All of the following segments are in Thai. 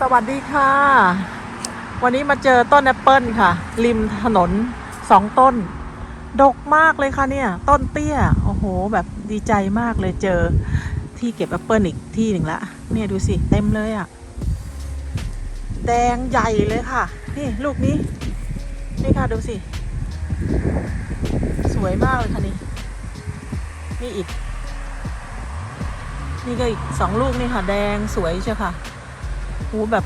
สวัสดีค่ะ วันนี้มาเจอต้นแอปเปิลค่ะ ริมถนนสองต้น ดกมากเลยค่ะเนี่ย ต้นเตี้ย โอ้โห แบบดีใจมากเลยเจอที่เก็บแอปเปิลอีกที่หนึ่งละ เนี่ยดูสิเต็มเลยอะ่ะ แดงใหญ่เลยค่ะ นี่ลูกนี้ นี่ค่ะดูสิ สวยมากเลยค่ะนี่ นี่อีก นี่ก็อีกสองลูกนี่ค่ะ แดงสวยใช่ค่ะ หแบบ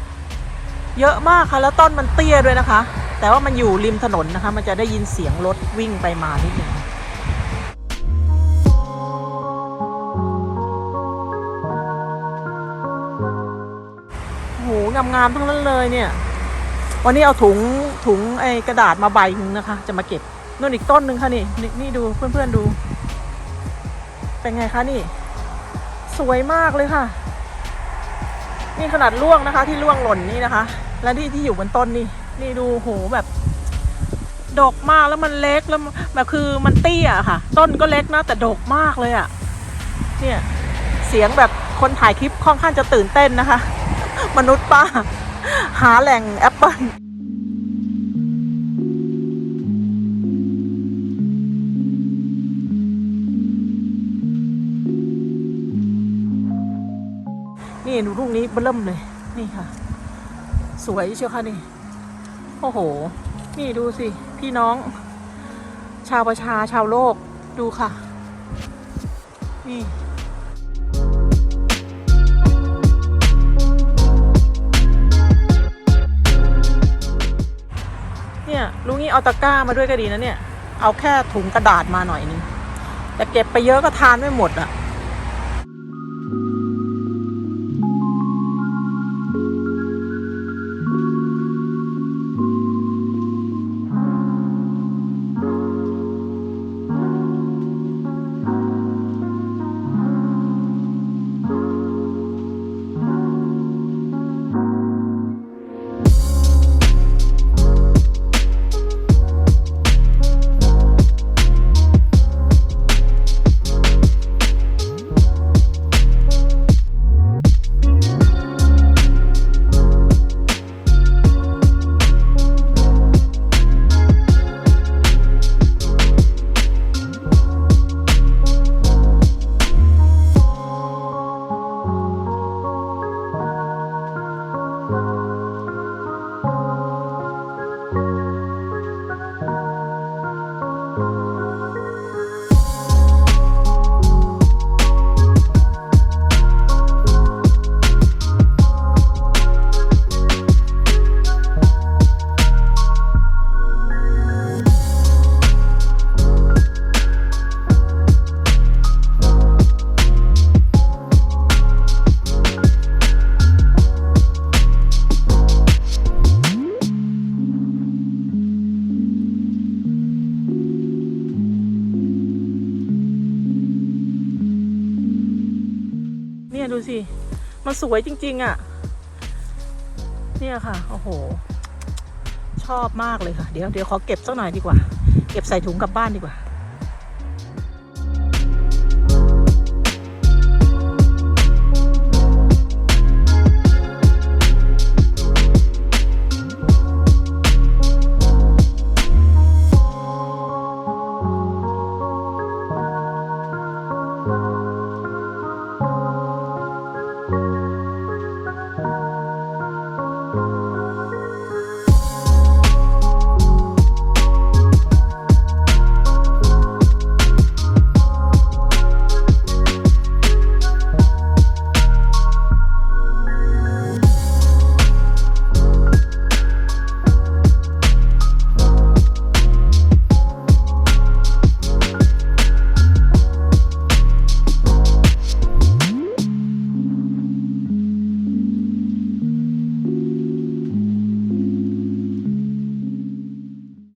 เยอะมากค่ะ แล้วต้นมันเตี้ยด้วยนะคะ แต่ว่ามันอยู่ริมถนนนะคะ มันจะได้ยินเสียงรถวิ่งไปมานิดหนึ่งโหงามๆทั้งนั้นเลยเนี่ย วันนี้เอาถุงถุงไอ้กระดาษมาใบหนึงนะคะ จะมาเก็บนู่นอีกต้นหนึ่งค่ะนี่นี่นี่ดูเพื่อนๆดู เป็นไงคะนี่ สวยมากเลยค่ะ นี่ขนาดล่วงนะคะ ที่ล่วงหล่นนี่นะคะ และที่ที่อยู่บนต้นนี่ นี่ดูโหแบบ ดกมากแล้วมันเล็กแล้วแบบคือมันเตี้ยค่ะ ต้นก็เล็กนะแต่ดกมากเลยอะ่ะ เนี่ย เสียงแบบคนถ่ายคลิปค่อนข้างจะตื่นเต้นนะคะ มนุษย์ป้า หาแหล่งแอปเปิล นี่ดูลูกนี้เบิ่มเลย นี่ค่ะ สวยเชียวค่ะนี่โอ้โห นี่ดูสิ พี่น้อง ชาวประชาชาวโลกดูค่ะ นี่เนี่ยลุงนี้เอาตะกร้ามาด้วยก็ดีนะเนี่ย เอาแค่ถุงกระดาษมาหน่อยนึงแต่เก็บไปเยอะก็ทานไม่หมดอะ เนี่ยดูสิ มันสวยจริง ๆอะ่ะ เนี่ยค่ะ โอ้โห ชอบมากเลยค่ะ เดี๋ยวเดี๋ยวขอเก็บสักหน่อยดีกว่า เก็บใส่ถุงกลับบ้านดีกว่า